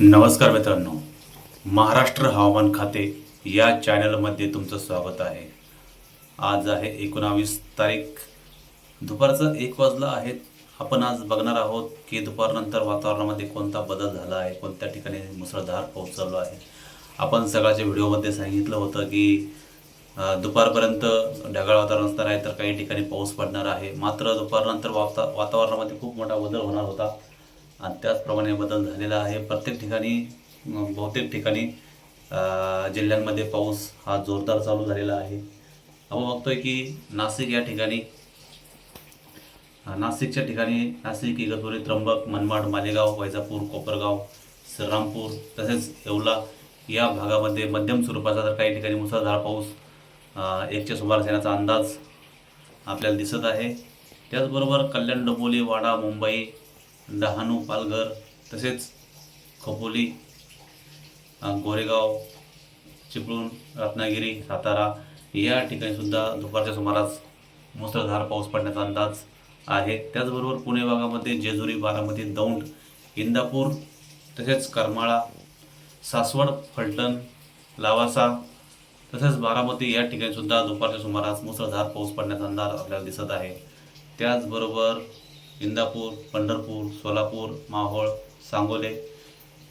नमस्कार मित्रांनो. महाराष्ट्र हवामान खाते या चॅनलमध्ये तुमचं स्वागत आहे. आज आहे एकोणावीस तारीख. दुपारचं एक वाजला आहे. आपण आज बघणार आहोत की दुपारनंतर वातावरणामध्ये कोणता बदल झाला आहे कोणत्या ठिकाणी मुसळधार पाऊस चालू आहे. आपण सकाळच्या व्हिडिओमध्ये सांगितलं होतं की दुपारपर्यंत ढगाळ वातावरण असणार आहे तर काही ठिकाणी पाऊस पडणार आहे. मात्र दुपारनंतर वाता वातावरणामध्ये खूप मोठा बदल होणार होता. आणि त्याचप्रमाणे बदल झालेला आहे. प्रत्येक ठिकाणी बहुतेक ठिकाणी जिल्ह्यांमध्ये पाऊस हा जोरदार चालू झालेला आहे. आपण बघतोय की नाशिक या ठिकाणी नाशिकच्या ठिकाणी नाशिक इगतपुरी त्र्यंबक मनमाड मालेगाव वैजापूर कोपरगाव श्रीरामपूर तसेच येवला या भागामध्ये मध्यम स्वरूपाचा तर काही ठिकाणी मुसळधार पाऊस एकच्या सुमारास येण्याचा अंदाज आपल्याला दिसत आहे. त्याचबरोबर कल्याण डोंबोली वाडा मुंबई डहाणू पालघर तसेच खोपोली गोरेगाव चिपळूण रत्नागिरी सातारा या ठिकाणीसुद्धा दुपारच्या सुमारास मुसळधार पाऊस पडण्याचा अंदाज आहे. त्याचबरोबर पुणे भागामध्ये जेजुरी बारामती दौंड इंदापूर तसेच करमाळा सासवड फलटण लावासा तसेच बारामती या ठिकाणीसुद्धा दुपारच्या सुमारास मुसळधार पाऊस पडण्याचा अंदाज आपल्याला दिसत आहे. त्याचबरोबर इंदापूर पंढरपूर सोलापूर माहोळ सांगोले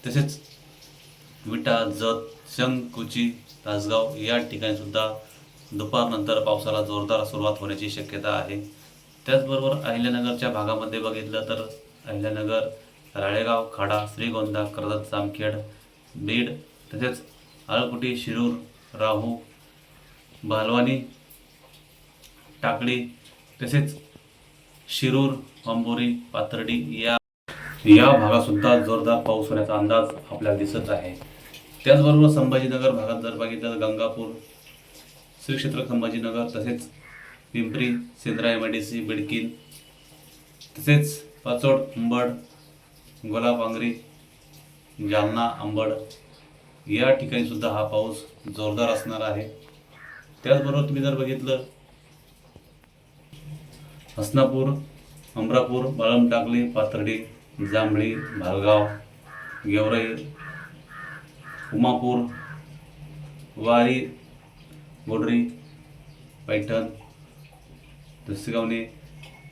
तसेच विटा जत शंकुची तासगाव या ठिकाणीसुद्धा दुपारनंतर पावसाला जोरदार सुरुवात होण्याची शक्यता आहे. त्याचबरोबर अहिल्यानगरच्या भागामध्ये बघितलं तर अहिल्यानगर राळेगाव खाडा श्रीगोंदा कर्जत जामखेड बीड तसेच आळकुटी शिरूर राहू भालवानी टाकळी तसेच शिरूर अंबोरी पाथर्डी या या भागातसुद्धा जोरदार पाऊस होण्याचा अंदाज आपल्याला दिसत आहे. त्याचबरोबर संभाजीनगर भागात जर बघितलं तर गंगापूर श्री क्षेत्र संभाजीनगर तसेच Pimpri Sendra M I D C Bidkin तसेच पाचोड अंबड गोलापांगरी जालना अंबड या ठिकाणी सुद्धा हा पाऊस जोरदार असणार आहे. त्याचबरोबर तुम्ही जर बघितलं हसनापूर अमरापूर बाळम टाकली पाथर्डी जांभळी भालगाव गेवराई उमापूर वारी बोडरी पैठण दसगावणे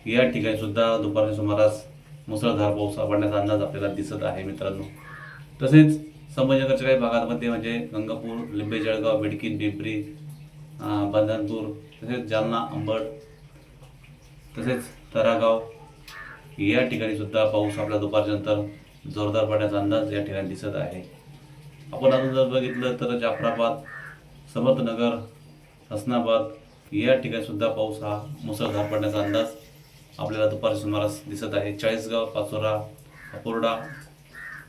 या ठिकाणी सुद्धा दुपारच्या सुमारास मुसळधार पाऊस पडण्याचा अंदाज आपल्याला दिसत आहे मित्रांनो. तसेच संभाजीनगरच्या काही भागांमध्ये म्हणजे गंगापूर लिंबे जळगाव बिडकीन पिंपरी बंधनपूर तसेच जालना अंबड तसेच तरागाव या ठिकाणी सुद्धा पाऊस आपला दुपारच्यानंतर जोरदार पडण्याचा अंदाज या ठिकाणी दिसत आहे. आपण अजून जर बघितलं तर जाफराबाद समर्थनगर हसनाबाद या ठिकाणी सुद्धा पाऊस हा मुसळधार पडण्याचा अंदाज आपल्याला दुपारच्या सुमारास दिसत आहे. चाळीसगाव पाचोरा अपोर्डा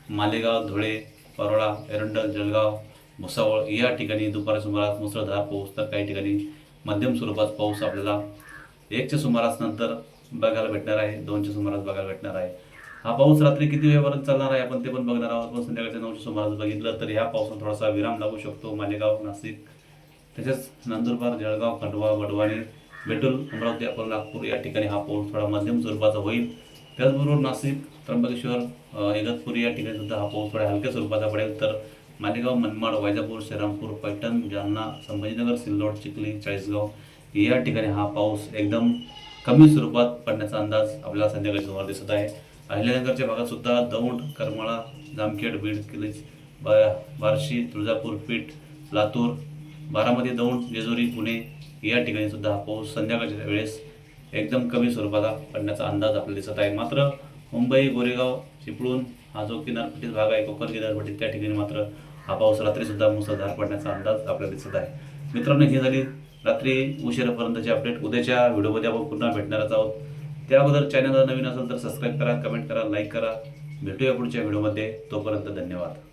मालेगाव धुळे परोळा एरंडल जळगाव भुसावळ या ठिकाणी दुपारच्या सुमारास मुसळधार पाऊस तर काही ठिकाणी मध्यम स्वरूपात पाऊस आपल्याला एकच्या सुमारास नंतर बघायला भेटणार आहे दोनच्या सुमारास बघायला भेटणार आहे. हा पाऊस रात्री किती वेळपर्यंत चालणार आहे? आपण ते पण बघणार आहोत. पण संध्याकाळच्या नऊच्या सुमारास बघितलं तर ह्या पावसात थोडासा विराम लागू शकतो. मालेगाव नाशिक तसेच नंदुरबार जळगाव खंडवा वडवाणी बेटूल अमरावती अकोला नागपूर या ठिकाणी हा पाऊस थोडा मध्यम स्वरूपाचा होईल. त्याचबरोबर नाशिक त्र्यंबकेश्वर अ, इगतपुरी या ठिकाणी सुद्धा हा पाऊस थोड्या हलक्या स्वरूपाचा पडेल. तर मालेगाव मनमाड वैजापूर श्रीरामपूर पैठण जालना संभाजीनगर सिल्लोड चिखली चाळीसगाव या ठिकाणी हा पाऊस एकदम कमी स्वरूपात पडण्याचा अंदाज आपल्याला संध्याकाळी सुमार दिसत आहे. अहिल्यानगरच्या भागात सुद्धा दौंड करमाळा जामखेड बीड किलीज बा- बार्शी तुळजापूर पीठ लातूर बारामती दौंड जेजुरी पुणे या ठिकाणी सुद्धा हा पाऊस संध्याकाळच्या वेळेस एकदम कमी स्वरूपाला पडण्याचा अंदाज आपल्याला दिसत आहे. मात्र मुंबई गोरेगाव चिपळूण हा जो किनारपट्टीचा भाग आहे कोकण किनारपट्टी त्या ठिकाणी मात्र हा पाऊस रात्री सुद्धा मुसळधार पडण्याचा अंदाज आपल्याला दिसत आहे. मित्रांनो ही झाली रात्री उशिरापर्यंतची अपडेट उद्याच्या व्हिडिओमध्ये आपण पुन्हा भेटणारच आहोत. त्या अगोदर चॅनलला नवीन असेल तर सबस्क्राईब करा कमेंट करा लाईक करा. भेटूया पुढच्या व्हिडिओमध्ये. तोपर्यंत धन्यवाद.